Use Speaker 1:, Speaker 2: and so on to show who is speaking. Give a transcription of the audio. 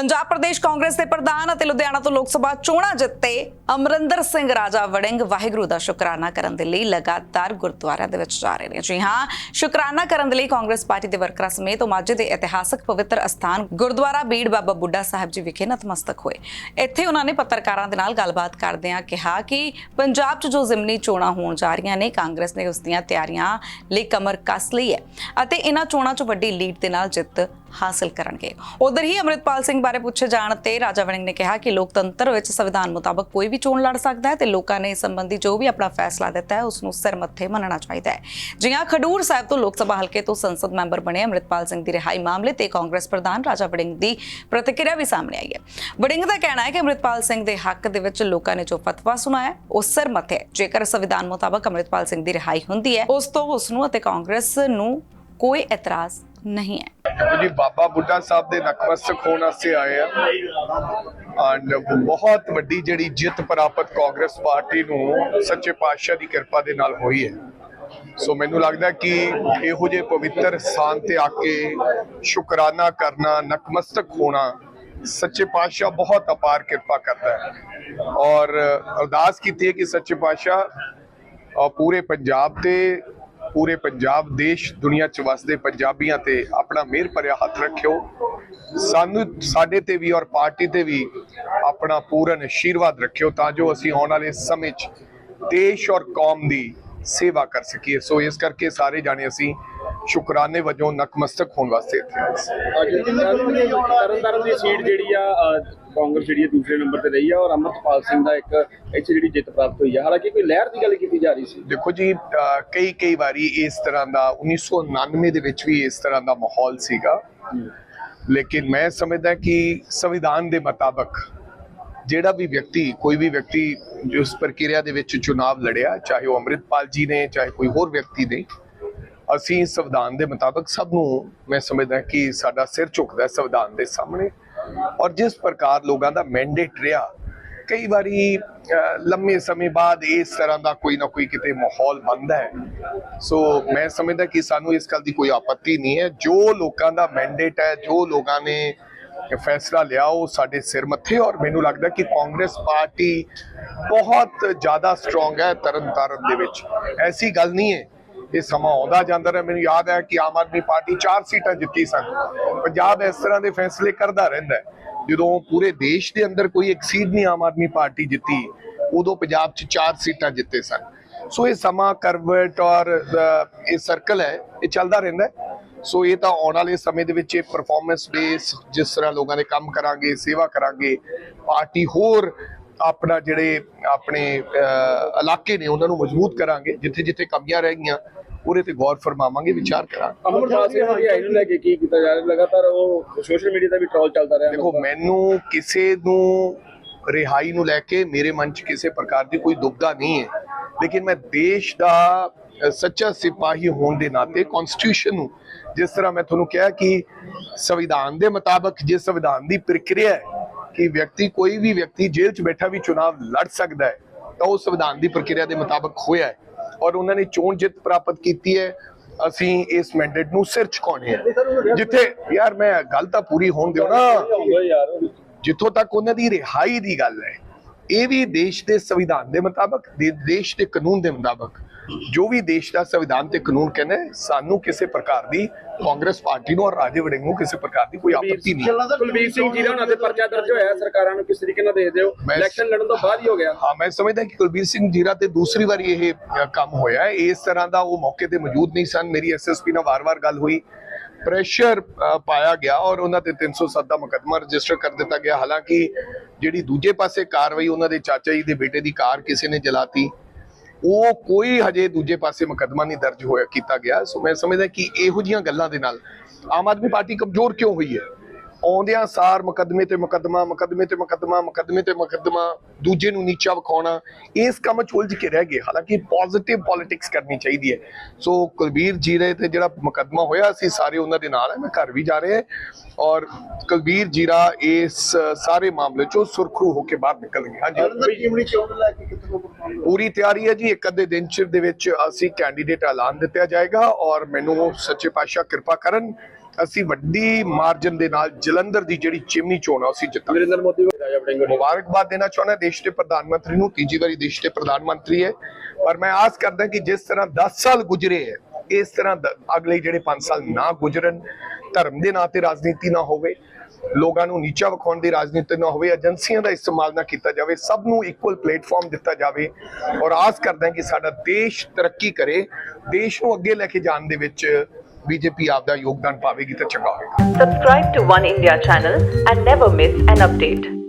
Speaker 1: ਪੰਜਾਬ ਪ੍ਰਦੇਸ਼ ਕਾਂਗਰਸ ਦੇ ਪ੍ਰਧਾਨ ਅਤੇ ਲੁਧਿਆਣਾ ਤੋਂ ਲੋਕ ਸਭਾ ਚੋਣਾਂ ਜਿੱਤੇ ਅਮਰਿੰਦਰ ਸਿੰਘ ਰਾਜਾ ਵੜਿੰਗ ਵਾਹਿਗੁਰੂ ਦਾ ਸ਼ੁਕਰਾਨਾ ਕਰਨ ਦੇ ਲਈ ਲਗਾਤਾਰ ਗੁਰਦੁਆਰਿਆਂ ਦੇ ਵਿੱਚ ਜਾ ਰਹੇ ਨੇ। ਜੀ ਹਾਂ, ਸ਼ੁਕਰਾਨਾ ਕਰਨ ਦੇ ਲਈ ਕਾਂਗਰਸ ਪਾਰਟੀ ਦੇ ਵਰਕਰਾਂ ਸਮੇਤ ਉਹ ਮਾਝੇ ਦੇ ਇਤਿਹਾਸਕ ਪਵਿੱਤਰ ਅਸਥਾਨ ਗੁਰਦੁਆਰਾ ਬੀੜ ਬਾਬਾ ਬੁੱਢਾ ਸਾਹਿਬ ਜੀ ਵਿਖੇ ਨਤਮਸਤਕ ਹੋਏ। ਇੱਥੇ ਉਹਨਾਂ ਨੇ ਪੱਤਰਕਾਰਾਂ ਦੇ ਨਾਲ ਗੱਲਬਾਤ ਕਰਦਿਆਂ ਕਿਹਾ ਕਿ ਪੰਜਾਬ 'ਚ ਜੋ ਜ਼ਿਮਨੀ ਚੋਣਾਂ ਹੋਣ ਜਾ ਰਹੀਆਂ ਨੇ, ਕਾਂਗਰਸ ਨੇ ਉਸ ਦੀਆਂ ਤਿਆਰੀਆਂ ਲਈ ਕਮਰ ਕੱਸ ਲਈ ਹੈ ਅਤੇ ਇਹਨਾਂ ਚੋਣਾਂ 'ਚ ਵੱਡੀ ਲੀਡ ਦੇ ਨਾਲ ਜਿੱਤ ਹਾਸਲ ਕਰਨਗੇ। ਉਧਰ ਹੀ ਅਮਰਿਤਪਾਲ ਸਿੰਘ ਬਾਰੇ ਪੁੱਛੇ ਜਾਣ ਤੇ ਰਾਜਾ ਵੜਿੰਗ ਨੇ ਕਿਹਾ ਕਿ ਲੋਕਤੰਤਰ ਵਿੱਚ ਸੰਵਿਧਾਨ ਮੁਤਾਬਕ ਕੋਈ ਵੀ ਚੋਣ ਲੜ ਸਕਦਾ ਹੈ ਤੇ ਲੋਕਾਂ ਨੇ ਇਸ ਸੰਬੰਧੀ ਜੋ ਵੀ ਆਪਣਾ ਫੈਸਲਾ ਦਿੱਤਾ ਹੈ ਉਸ ਨੂੰ ਸਿਰ ਮੱਥੇ ਮੰਨਣਾ ਚਾਹੀਦਾ ਹੈ। ਜੀ ਖਡੂਰ ਸਾਹਿਬ ਤੋਂ ਲੋਕ ਸਭਾ ਹਲਕੇ ਤੋਂ ਸੰਸਦ ਮੈਂਬਰ ਬਣੇ ਅਮਰਿਤਪਾਲ ਸਿੰਘ ਦੀ ਰਿਹਾਈ ਮਾਮਲੇ ਤੇ ਕਾਂਗਰਸ ਪ੍ਰਧਾਨ ਰਾਜਾ ਵੜਿੰਗ ਦੀ ਪ੍ਰਤੀਕਿਰਿਆ ਵੀ ਸਾਹਮਣੇ ਆਈ ਹੈ। ਵੜਿੰਗ ਦਾ ਕਹਿਣਾ ਹੈ ਕਿ ਅਮਰਿਤਪਾਲ ਸਿੰਘ ਦੇ ਹੱਕ ਦੇ ਵਿੱਚ ਲੋਕਾਂ ਨੇ ਜੋ ਫਤਵਾ ਸੁਣਾਇਆ ਉਹ ਸਿਰ ਮੱਥੇ ਹੈ। ਜੇਕਰ ਸੰਵਿਧਾਨ ਮੁਤਾਬਕ ਅਮਰਿਤਪਾਲ ਸਿੰਘ ਦੀ ਰਿਹਾਈ ਹੁੰਦੀ ਹੈ, ਉਸ ਤੋਂ ਉਸ ਨੂੰ ਅਤੇ ਕਾਂਗਰਸ ਨੂੰ ਕੋਈ ਇਤਰਾਜ਼ ਨਹੀਂ ਹੈ।
Speaker 2: ਜੀ, ਬਾਬਾ ਬੁੱਢਾ ਸਾਹਿਬ ਦੇ ਨਤਮਸਤਕ ਹੋਣ ਵਾਸਤੇ ਆਏ ਆ। ਐਂਡ ਬਹੁਤ ਵੱਡੀ ਜਿਹੜੀ ਜਿੱਤ ਪ੍ਰਾਪਤ ਕਾਂਗਰਸ ਪਾਰਟੀ ਨੂੰ ਸੱਚੇ ਪਾਤਸ਼ਾਹ ਦੀ ਕਿਰਪਾ ਦੇ ਨਾਲ ਹੋਈ ਹੈ। ਸੋ ਮੈਨੂੰ ਲੱਗਦਾ ਕਿ ਇਹੋ ਜਿਹੇ ਪਵਿੱਤਰ ਸਥਾਨ ਤੇ ਆ ਕੇ ਸ਼ੁਕਰਾਨਾ ਕਰਨਾ ਨਕਮਸਤਕ ਹੋਣਾ ਸੱਚੇ ਪਾਤਸ਼ਾਹ ਬਹੁਤ ਅਪਾਰ ਕਿਰਪਾ ਕਰਦਾ ਹੈ। ਔਰ ਅਰਦਾਸ ਕੀਤੀ ਹੈ ਕਿ ਸੱਚੇ ਪਾਤਸ਼ਾਹ ਪੂਰੇ ਪੰਜਾਬ ਤੇ ਪੂਰੇ ਪੰਜਾਬ, ਦੇਸ਼, ਦੁਨੀਆ ਚ ਵਸਦੇ ਪੰਜਾਬੀਆਂ ਤੇ ਆਪਣਾ ਮਿਹਰ ਭਰਿਆ ਹੱਥ ਰੱਖਿਓ। ਸਾਨੂੰ, ਸਾਡੇ ਤੇ ਵੀ ਔਰ ਪਾਰਟੀ ਤੇ ਵੀ ਆਪਣਾ ਪੂਰਨ ਆਸ਼ੀਰਵਾਦ ਰੱਖਿਓ ਤਾਂ ਜੋ ਅਸੀਂ ਆਉਣ ਵਾਲੇ ਸਮੇਂ 'ਚ ਦੇਸ਼ ਔਰ ਕੌਮ ਦੀ ਸੇਵਾ ਕਰ ਸਕੀਏ। ਸੋ ਇਸ ਕਰਕੇ ਸਾਰੇ ਜਾਣੇ ਅਸੀਂ ਸ਼ੁਕਰਾਨੇ ਵਜੋਂ ਨਕਮਸਤਕ ਹੋਣ ਵਾਸਤੇ ਇੱਥੇ ਆਏ ਸੀ।
Speaker 3: ਅੱਜ ਤਰਨ ਤਾਰਨ ਦੀ ਸੀਟ ਜਿਹੜੀ ਆ ਕਾਂਗਰਸ ਜਿਹੜੀ ਦੂਸਰੇ ਨੰਬਰ ਤੇ ਰਹੀ ਆ ਔਰ ਅਮਰਤਪਾਲ ਸਿੰਘ ਦਾ ਇੱਕ ਇੱਥੇ ਜਿਹੜੀ ਜਿੱਤ ਪ੍ਰਾਪਤ ਹੋਈ ਆ। ਹਾਲਾਂਕਿ ਕੋਈ ਲਹਿਰ ਦੀ ਗੱਲ ਕੀਤੀ ਜਾ ਰਹੀ ਸੀ।
Speaker 2: ਦੇਖੋ ਜੀ ਕਈ ਕਈ ਵਾਰੀ ਇਸ ਤਰ੍ਹਾਂ ਦਾ 1999 ਦੇ ਵਿੱਚ ਵੀ ਇਸ ਤਰ੍ਹਾਂ ਦਾ ਮਾਹੌਲ ਸੀਗਾ। ਲੇਕਿਨ ਮੈਂ ਸਮਝਦਾ ਕਿ ਸੰਵਿਧਾਨ ਦੇ ਮੁਤਾਬਕ ਜਿਹੜਾ ਵੀ ਵਿਅਕਤੀ ਕੋਈ ਵੀ ਵਿਅਕਤੀ ਇਸ ਪ੍ਰਕਿਰਿਆ ਦੇ ਵਿੱਚ ਚੁਣਾਵ ਲੜਿਆ ਚਾਹੇ ਉਹ ਅੰਮ੍ਰਿਤਪਾਲ ਜੀ ਨੇ ਚਾਹੇ ਕੋਈ ਹੋਰ ਵਿਅਕਤੀ ਨੇ ਅਸੀਂ ਸੰਵਿਧਾਨ ਦੇ ਮੁਤਾਬਕ ਸਭ ਨੂੰ ਮੈਂ ਸਮਝਦਾ ਕਿ ਸਾਡਾ ਸਿਰ ਝੁਕਦਾ ਸੰਵਿਧਾਨ ਦੇ ਸਾਹਮਣੇ। ਔਰ ਜਿਸ ਪ੍ਰਕਾਰ ਲੋਕਾਂ ਦਾ ਮੈਂਡੇਟ ਰਿਹਾ, ਕਈ ਵਾਰੀ ਲੰਮੇ ਸਮੇਂ ਬਾਅਦ ਇਸ ਤਰ੍ਹਾਂ ਦਾ ਕੋਈ ਨਾ ਕੋਈ ਕਿਤੇ ਮਾਹੌਲ ਬਣਦਾ ਹੈ। ਸੋ ਮੈਂ ਸਮਝਦਾ ਕਿ ਸਾਨੂੰ ਇਸ ਗੱਲ ਦੀ ਕੋਈ ਆਪੱਤੀ ਨਹੀਂ ਹੈ। ਜੋ ਲੋਕਾਂ ਦਾ ਮੈਂਡੇਟ ਹੈ, ਜੋ ਲੋਕਾਂ ਨੇ ਫੈਸਲਾ ਲਿਆ, ਉਹ ਸਾਡੇ ਸਿਰ ਮੱਥੇ ਔਰ ਮੈਨੂੰ ਲੱਗਦਾ ਕਿ ਕਾਂਗਰਸ ਪਾਰਟੀ ਬਹੁਤ ਜ਼ਿਆਦਾ ਸਟਰੋਂਗ ਹੈ ਤਰਨਤਾਰਨ ਦੇ ਵਿੱਚ। ਐਸੀ ਗੱਲ ਨਹੀਂ ਹੈ ਇਹ ਸਮਾਂ ਆਉਂਦਾ ਜਾਂਦਾ ਰਿਹਾ। ਮੈਨੂੰ ਯਾਦ ਹੈ ਕਿ ਆਮ ਆਦਮੀ ਪਾਰਟੀ 4 ਸੀਟਾਂ ਜਿੱਤੀ ਸਨ। ਪੰਜਾਬ ਇਸ ਤਰ੍ਹਾਂ ਦੇ ਫੈਸਲੇ ਕਰਦਾ ਰਹਿੰਦਾ ਜਦੋਂ ਪੂਰੇ ਦੇਸ਼ ਦੇ ਅੰਦਰ ਕੋਈ ਇੱਕ ਸੀਟ ਨਹੀਂ ਆਮ ਆਦਮੀ ਪਾਰਟੀ ਜਿੱਤੀ, ਉਦੋਂ ਪੰਜਾਬ 'ਚ 4 ਸੀਟਾਂ ਜਿੱਤੇ ਸਨ। ਸੋ ਇਹ ਸਮਾਂ ਕਰਵਟ ਔਰ ਇਹ ਸਰਕਲ ਹੈ, ਇਹ ਚੱਲਦਾ ਰਹਿੰਦਾ ਸੋ ਇਹ ਤਾਂ ਆਉਣ ਵਾਲੇ ਸਮੇਂ ਦੇ ਵਿੱਚ ਇਹ ਪਰਫਾਰਮੈਂਸ ਬੇਸ ਜਿਸ ਤਰ੍ਹਾਂ ਲੋਕਾਂ ਦੇ ਕੰਮ ਕਰਾਂਗੇ, ਸੇਵਾ ਕਰਾਂਗੇ, ਪਾਰਟੀ ਹੋਰ ਆਪਣਾ ਜਿਹੜੇ ਆਪਣੇ ਇਲਾਕੇ ਨੇ ਉਹਨਾਂ ਨੂੰ ਮਜ਼ਬੂਤ ਕਰਾਂਗੇ ਜਿੱਥੇ ਜਿੱਥੇ ਕਮੀਆਂ ਰਹਿ ਗਈਆਂ ਉਹਦੇ ਤੇ ਗੌਰ ਫਰਮਾਵਾਂਗੇ ਵਿਚਾਰ ਕਰਾਂਗੇ।
Speaker 3: ਅਮਰਪਾਲ ਸਿੰਘ ਦੀ ਰਿਹਾਈ ਨੂੰ ਲੈ ਕੇ ਕੀ ਕੀਤਾ ਜਾ ਰਿਹਾ? ਲਗਾਤਾਰ ਉਹ ਸੋਸ਼ਲ ਮੀਡੀਆ ਤੇ ਵੀ ਟ੍ਰੋਲ ਚੱਲਦਾ ਰਿਹਾ
Speaker 2: ਦੇਖੋ ਮੈਨੂੰ ਕਿਸੇ ਨੂੰ ਰਿਹਾਈ ਨੂੰ ਲੈ ਕੇ ਮੇਰੇ ਮਨ 'ਚ ਕਿਸੇ ਪ੍ਰਕਾਰ ਦੀ ਕੋਈ ਦੁਬਦਾ ਨਹੀਂ ਹੈ। ਲੇਕਿਨ ਮੈਂ ਦੇਸ਼ ਦਾ ਸੱਚਾ ਸਿਪਾਹੀ ਹੋਣ ਦੇ ਨਾਤੇ ਕਨਸਟੀਟਿਊਸ਼ਨ ਨੂੰ ਜਿਸ ਤਰ੍ਹਾਂ ਮੈਂ ਤੁਹਾਨੂੰ ਕਿਹਾ ਕਿ ਸੰਵਿਧਾਨ ਦੇ ਮੁਤਾਬਕ ਜੇ ਸੰਵਿਧਾਨ ਦੀ ਪ੍ਰਕਿਰਿਆ ਹੈ ਕਿ ਵਿਅਕਤੀ ਕੋਈ ਵੀ ਵਿਅਕਤੀ ਜੇਲ੍ਹ 'ਚ ਬੈਠਾ ਵੀ ਚੁਣਾਵ ਲੜ ਸਕਦਾ ਹੈ, ਤਾਂ ਉਹ ਸੰਵਿਧਾਨ ਦੀ ਪ੍ਰਕਿਰਿਆ ਦੇ ਮੁਤਾਬਕ ਹੋਇਆ ਹੈ ਔਰ ਉਹਨਾਂ ਨੇ ਚੋਣ ਜਿੱਤ ਪ੍ਰਾਪਤ ਕੀਤੀ ਹੈ। ਅਸੀਂ ਇਸ ਮੈਂਡੇਟ ਨੂੰ ਸਿਰ ਝੁਕਾਉਣੇ ਆ ਜਿੱਥੇ ਯਾਰ ਮੈਂ ਗੱਲ ਤਾਂ ਪੂਰੀ ਹੋਣ ਦਿਓ ਨਾ। ਜਿੱਥੋਂ ਤੱਕ ਉਹਨਾਂ ਦੀ ਰਿਹਾਈ ਦੀ ਗੱਲ ਹੈ, ਇਹ ਵੀ ਦੇਸ਼ ਦੇ ਸੰਵਿਧਾਨ ਦੇ ਮੁਤਾਬਕ ਦੇਸ਼ ਦੇ ਕਾਨੂੰਨ ਦੇ ਮੁਤਾਬਕ ਜੋ ਵੀ ਦੇਸ਼ ਦਾ ਸੰਵਿਧਾਨ ਤੇ ਕਾਨੂੰਨ ਕਹਿੰਦਾ ਸਾਨੂੰ ਕਿਸੇ ਪ੍ਰਕਾਰ ਦੀ ਕਾਂਗਰਸ ਪਾਰਟੀ ਨੂੰ ਔਰ ਰਾਜੇ ਵੜਿੰਗ ਨੂੰ ਕਿਸੇ ਪ੍ਰਕਾਰ ਦੀ ਕੋਈ ਆਪੱਤੀ ਨਹੀਂ। ਹੈ।
Speaker 3: ਕੁਲਬੀਰ ਸਿੰਘ ਜੀ ਦਾ ਉਹਨਾਂ ਦੇ ਪਰਚਾ ਦਰਜ ਹੋਇਆ ਸਰਕਾਰਾਂ ਨੂੰ ਕਿਸ ਤਰੀਕੇ ਨਾਲ ਦੇਖਦੇ ਹੋ ਇਲੈਕਸ਼ਨ ਲੜਨ ਤੋਂ ਬਾਅਦ ਹੀ ਹੋ ਗਿਆ।
Speaker 2: ਹਾਂ ਮੈਂ ਸਮਝਦਾ ਕਿ ਕੁਲਬੀਰ ਸਿੰਘ ਜੀਰਾ ਤੇ ਦੂਸਰੀ ਵਾਰੀ ਇਹ ਕੰਮ ਹੋਇਆ ਹੈ। ਇਸ ਤਰ੍ਹਾਂ ਦਾ ਉਹ ਮੌਕੇ ਤੇ ਮੌਜੂਦ ਨਹੀਂ ਸਨ। ਮੇਰੀ ਐਸਐਸਪੀ ਨਾਲ ਵਾਰ-ਵਾਰ ਗੱਲ ਹੋਈ। ਪ੍ਰੈਸ਼ਰ ਪਾਇਆ ਗਿਆ ਔਰ ਉਹਨਾਂ ਤੇ 307 ਦਾ ਮੁਕੱਦਮਾ ਰਜਿਸਟਰ ਕਰ ਦਿੱਤਾ ਗਿਆ। ਹਾਲਾਂਕਿ ਜਿਹੜੀ ਦੂਜੇ ਪਾਸੇ ਕਾਰਵਾਈ ਉਹਨਾਂ ਦੇ ਚਾਚਾ ਜੀ ਦੇ ਬੇਟੇ ਦੀ ਕਾਰ ਕਿਸੇ ਨੇ ਜਲਾਤੀ। ਉਹ ਕੋਈ ਹਜੇ ਦੂਜੇ ਪਾਸੇ ਮੁਕੱਦਮਾ ਨਹੀਂ ਦਰਜ ਹੋਇਆ ਕੀਤਾ ਗਿਆ। ਸੋ ਮੈਂ ਸਮਝਦਾ ਕਿ ਇਹੋ ਜੀਆਂ ਗੱਲਾਂ ਦੇ ਨਾਲ ਆਮ ਆਦਮੀ ਪਾਰਟੀ ਕਮਜ਼ੋਰ ਕਿਉਂ ਹੋਈ ਹੈ? ਆਉਂਦਿਆਂ ਸਾਰ ਮੁਕੱਦਮੇ ਤੇ ਮੁਕੱਦਮਾ ਮੁਕੱਦਮੇ ਤੇ ਮੁਕੱਦਮਾ ਮੁਕੱਦਮੇ ਤੇ ਮੁਕੱਦਮਾ ਦੂਜੇ ਨੂੰ ਨੀਚਾ ਵਿਖਾਉਣਾ ਇਸ ਕੰਮ 'ਚ ਉਲਝ ਕੇ ਰਹਿ ਗਏ। ਹਾਲਾਂਕਿ ਪੋਜ਼ਿਟਿਵ ਪੋਲਿਟਿਕਸ ਕਰਨੀ ਚਾਹੀਦੀ ਹੈ। ਸੋ ਕੁਲਬੀਰ ਜੀਰੇ ਤੇ ਜਿਹੜਾ ਮੁਕੱਦਮਾ ਹੋਇਆ ਅਸੀਂ ਸਾਰੇ ਉਹਨਾਂ ਦੇ ਨਾਲ ਹੈ ਮੈਂ ਘਰ ਵੀ ਜਾ ਰਿਹਾ ਔਰ ਕੁਲਬੀਰ ਜੀਰਾ ਇਸ ਸਾਰੇ ਮਾਮਲੇ 'ਚੋਂ ਸੁਰਖਰੂ ਹੋ ਕੇ ਬਾਹਰ ਨਿਕਲ ਗਏ ਹਾਂਜੀ ਪੂਰੀ ਤਿਆਰੀ ਹੈ ਜੀ। ਇੱਕ ਅੱਧੇ ਦਿਨ ਚ ਦੇ ਵਿੱਚ ਅਸੀਂ ਕੈਂਡੀਡੇਟ ਐਲਾਨ ਦਿੱਤਾ ਜਾਏਗਾ। ਔਰ ਮੈਨੂੰ ਸੱਚੇ ਪਾਤਸ਼ਾਹ ਕਿਰਪਾ ਕਰਨ ਅਸੀਂ ਵੱਡੀ ਮਾਰਜਨ ਦੇ ਨਾਲ ਜਲੰਧਰ ਦੀ ਜਿਹੜੀ ਚਿਮਨੀ ਚੋਣ ਆ ਅਸੀਂ ਜਿੱਤਾਂਗੇ।
Speaker 3: ਨਰਿੰਦਰ ਮੋਦੀ
Speaker 2: ਮੁਬਾਰਕਬਾਦ ਦੇਣਾ ਚਾਹੁੰਦਾ ਦੇਸ਼ ਦੇ ਪ੍ਰਧਾਨ ਮੰਤਰੀ ਨੂੰ ਤੀਜੀ ਵਾਰੀ ਦੇਸ਼ ਦੇ ਪ੍ਰਧਾਨ ਮੰਤਰੀ ਹੈ। ਪਰ ਮੈਂ ਆਸ ਕਰਦਾ ਕਿ ਜਿਸ ਤਰ੍ਹਾਂ 10 ਸਾਲ ਗੁਜ਼ਰੇ ਹੈ ਇਸ ਤਰ੍ਹਾਂ ਅਗਲੇ ਜਿਹੜੇ 5 ਸਾਲ ਨਾ ਗੁਜ਼ਰਨ ਧਰਮ ਦੇ ਨਾਂ ਤੇ ਰਾਜਨੀਤੀ ਨਾ ਹੋਵੇ ਲੋਕਾਂ ਨੂੰ ਨੀਚਾ ਵਿਖਾਉਣ ਦੀ ਰਾਜਨੀਤੀ ਨਾ ਹੋਵੇ ਏਜੰਸੀਆਂ ਦਾ ਇਸਤੇਮਾਲ ਨਾ ਕੀਤਾ ਜਾਵੇ ਸਭ ਨੂੰ ਇਕੁਅਲ ਪਲੇਟਫਾਰਮ ਦਿੱਤਾ ਜਾਵੇ ਔਰ ਆਸ ਕਰਦਾ ਕਿ ਸਾਡਾ ਦੇਸ਼ ਤਰੱਕੀ ਕਰੇ ਦੇਸ਼ ਨੂੰ ਅੱਗੇ ਲੈ ਕੇ ਜਾਣ ਦੇ ਵਿੱਚ बीजेपी आपदा योगदान पावेगी तो चंगा होगा
Speaker 4: subscribe to one India channel and never miss an update